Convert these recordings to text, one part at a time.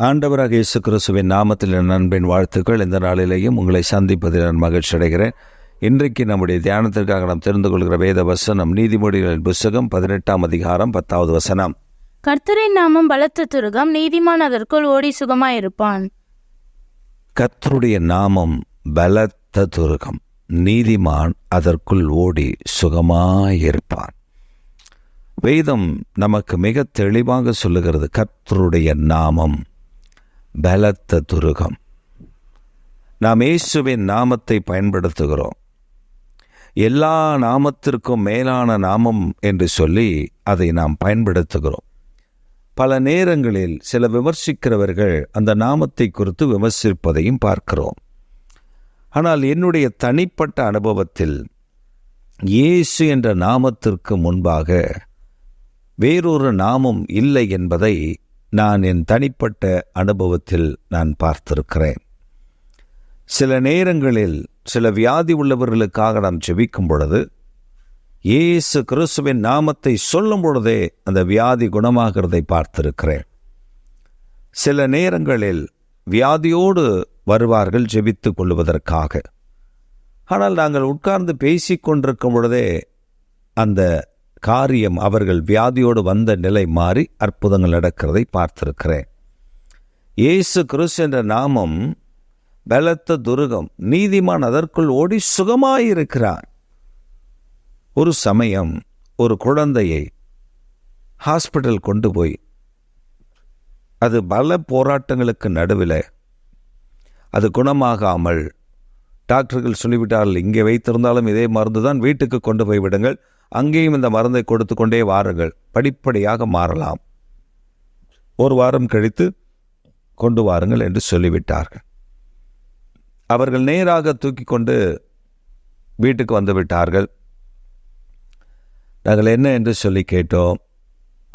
ஆண்டவராக இயேசு கிறிஸ்துவின் நாமத்தில் என் அன்பின் வாழ்த்துக்கள். இந்த நாளிலேயும் உங்களை சந்திப்பதில் நான் மகிழ்ச்சி அடைகிறேன். இன்றைக்கு நம்முடைய தியானத்திற்காக நாம் தெரிந்து கொள்கிற வேத வசனம் நீதிமொழிகளின் புஸ்தகம் பதினெட்டாம் அதிகாரம் பத்தாவது வசனம். கர்த்தரின் நாமம் பலத்த துருகம் நீதிமான் அதற்குள் ஓடி சுகமாயிருப்பான். கர்த்தருடைய நாமம் பலத்த துருகம் நீதிமான் அதற்குள் ஓடி சுகமாயிருப்பான். வேதம் நமக்கு மிக தெளிவாக சொல்லுகிறது கர்த்தருடைய நாமம். பலத்த துருகம். நாம் இயேசுவின் நாமத்தை பயன்படுத்துகிறோம். எல்லா நாமத்திற்கும் மேலான நாமம் என்று சொல்லி அதை நாம் பயன்படுத்துகிறோம். பல நேரங்களில் சில விமர்சிக்கிறவர்கள் அந்த நாமத்தை குறித்து விமர்சிப்பதையும் பார்க்கிறோம். ஆனால் என்னுடைய தனிப்பட்ட அனுபவத்தில் இயேசு என்ற நாமத்திற்கு முன்பாக வேறொரு நாமம் இல்லை என்பதை நான் என் தனிப்பட்ட அனுபவத்தில் நான் பார்த்திருக்கிறேன். சில நேரங்களில் சில வியாதி உள்ளவர்களுக்காக நாம் ஜெபிக்கும் பொழுது இயேசு கிறிஸ்துவின் நாமத்தை சொல்லும் பொழுதே அந்த வியாதி குணமாகிறதை பார்த்திருக்கிறேன். சில நேரங்களில் வியாதியோடு வருவார்கள் ஜெபித்துக் கொள்வதற்காக. ஆனால் நாங்கள் உட்கார்ந்து பேசிக் கொண்டிருக்கும் பொழுதே அந்த காரியம் அவர்கள் வியாதியோடு வந்த நிலை மாறி அற்புதங்கள் நடக்கிறதை பார்த்திருக்கிறேன். இயேசு கிறிஸ்து என்ற நாமம் பலத்த துருகம் நீதிமான் அதற்குள் ஓடி சுகமாயிருக்கிறார் ஒரு சமயம் ஒரு குழந்தையை ஹாஸ்பிட்டல் கொண்டு போய் அது பல போராட்டங்களுக்கு நடுவில் அது குணமாகாமல் டாக்டர்கள் சொல்லிவிட்டார்கள் இங்கே வைத்திருந்தாலும் இதே மருந்து தான் வீட்டுக்கு கொண்டு போய் விடுங்கள் அங்கேயும் இந்த மருந்தை கொடுத்து கொண்டே வாருங்கள் படிப்படியாக மாறலாம். ஒரு வாரம் கழித்து கொண்டு வாருங்கள் என்று சொல்லிவிட்டார்கள். அவர்கள் நேராக தூக்கி கொண்டு வீட்டுக்கு வந்து விட்டார்கள். நாங்கள் என்ன என்று சொல்லி கேட்டோம்.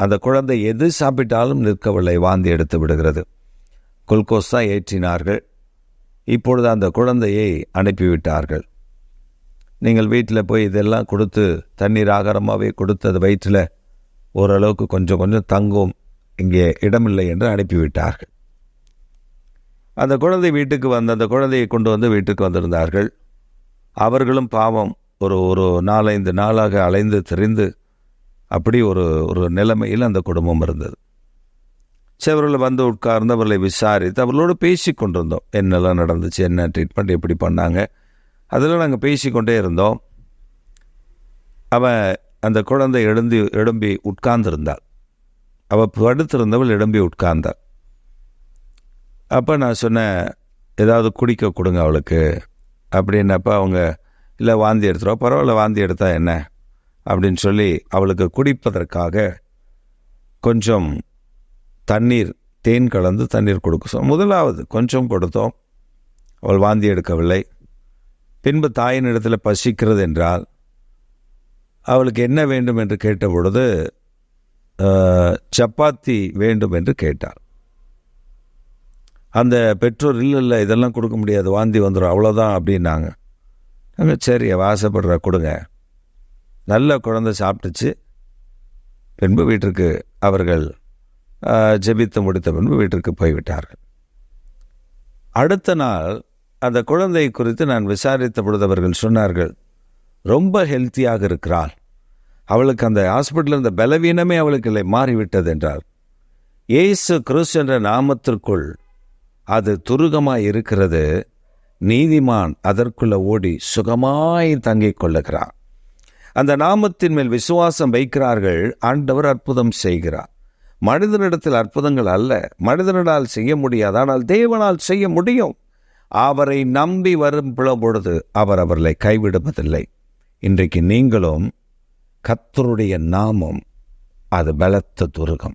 அந்த குழந்தை எது சாப்பிட்டாலும் நிற்கவில்லை வாந்தி எடுத்து விடுகிறது. குளுக்கோஸ் தான் ஏற்றினார்கள். இப்பொழுது அந்த குழந்தையை அனுப்பிவிட்டார்கள். நீங்கள் வீட்டில் போய் இதெல்லாம் கொடுத்து தண்ணீர் ஆகாரமாகவே கொடுத்து அது வயிற்றில் ஓரளவுக்கு கொஞ்சம் கொஞ்சம் தங்கும் இங்கே இடமில்லை என்று அனுப்பிவிட்டார்கள். அந்த குழந்தை வீட்டுக்கு வந்து அந்த குழந்தையை கொண்டு வந்து வீட்டுக்கு வந்திருந்தார்கள். அவர்களும் பாவம் ஒரு ஒரு நாலைந்து நாளாக அலைந்து திரிந்து அப்படி ஒரு ஒரு நிலைமையில் அந்த குடும்பம் இருந்தது. செவரில் வந்து உட்கார்ந்து அவர்களை விசாரித்து அவர்களோடு பேசி கொண்டிருந்தோம் என்னெல்லாம் நடந்துச்சு என்ன ட்ரீட்மெண்ட் எப்படி பண்ணாங்க அதில் நாங்கள் பேசிக்கொண்டே இருந்தோம். அவன் அந்த குழந்தை எழுந்தி எழும்பி உட்கார்ந்திருந்தாள். அவள் படுத்திருந்தவள் எழும்பி உட்கார்ந்தாள். அப்போ நான் சொன்னேன் ஏதாவது குடிக்க கொடுங்க அவளுக்கு. அப்படின்னப்ப அவங்க இல்லை வாந்தி எடுத்துருவா பரவாயில்ல வாந்தி எடுத்தா என்ன? அப்படின்னு சொல்லி அவளுக்கு குடிப்பதற்காக கொஞ்சம் தண்ணீர் தேன் கலந்து தண்ணீர் கொடுக்க சொன்னோம் முதலாவது கொஞ்சம் கொடுத்தோம். அவள் வாந்தி எடுக்கவில்லை. பின்பு தாயின் இடத்துல பசிக்கிறது என்றால் அவளுக்கு என்ன வேண்டும் என்று கேட்ட பொழுது சப்பாத்தி வேண்டும் என்று கேட்டாள். அந்த பெற்றோர் இல்லை இல்லை இதெல்லாம் கொடுக்க முடியாது வாந்தி வந்துடும் அவ்வளோதான் அப்படின்னாங்க. நாங்கள் சரி வாசப்படுற கொடுங்க. நல்ல குழந்தை சாப்பிட்டுச்சு. பின்பு வீட்டிற்கு அவர்கள் ஜெபித்து முடித்த பின்பு வீட்டிற்கு போய்விட்டார்கள். அடுத்த நாள் அந்த குழந்தை குறித்து நான் விசாரித்த பொழுது அவர்கள் சொன்னார்கள் ரொம்ப ஹெல்த்தியாக இருக்கிறாள். அவளுக்கு அந்த ஹாஸ்பிட்டலில் இருந்த பலவீனமே அவளுக்கு இல்லை மாறிவிட்டது என்றார். ஏசு கிறிஸ் என்ற நாமத்திற்குள் அது துருகமாய் இருக்கிறது. நீதிமான் அதற்குள்ள ஓடி சுகமாய் தங்கிக் கொள்ளுகிறார் அந்த நாமத்தின் மேல் விசுவாசம் வைக்கிறார்கள் ஆண்டவர் அற்புதம் செய்கிறார். மனிதனிடத்தில் அற்புதங்கள் அல்ல. மனிதனால் செய்ய முடியாது. ஆனால் தேவனால் செய்ய முடியும். அவரை நம்பி வரும் பொழுது அவர் அவர்களை கைவிடுவதில்லை. இன்றைக்கு நீங்களும் கத்தருடைய நாமம் அது பலத்த துருகம்.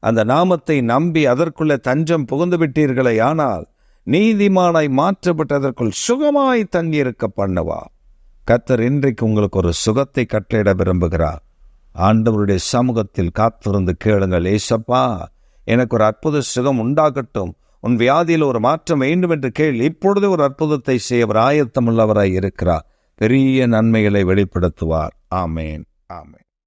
அந்த நாமத்தை நம்பி அதற்குள்ளே தஞ்சம் புகுந்து விட்டீர்களே ஆனால் நீதிமானாய் மாற்றப்பட்டதற்குள் சுகமாய் தங்கியிருக்க பண்ணவா. கத்தர் இன்றைக்கு உங்களுக்கு ஒரு சுகத்தை கட்டளையிட விரும்புகிறார். ஆண்டவருடைய சமூகத்தில் காத்திருந்து கேளுங்கள் ஏசப்பா எனக்கு ஒரு அற்புத சுகம் உண்டாகட்டும். உன் வியாதியில் ஒரு மாற்றம் வேண்டும் என்று கேள். இப்பொழுது ஒரு அற்புதத்தை செய்ய அவர் ஆயத்தமுள்ளவராய் இருக்கிறார். பெரிய நன்மைகளை வெளிப்படுத்துவார். ஆமேன். ஆமேன்.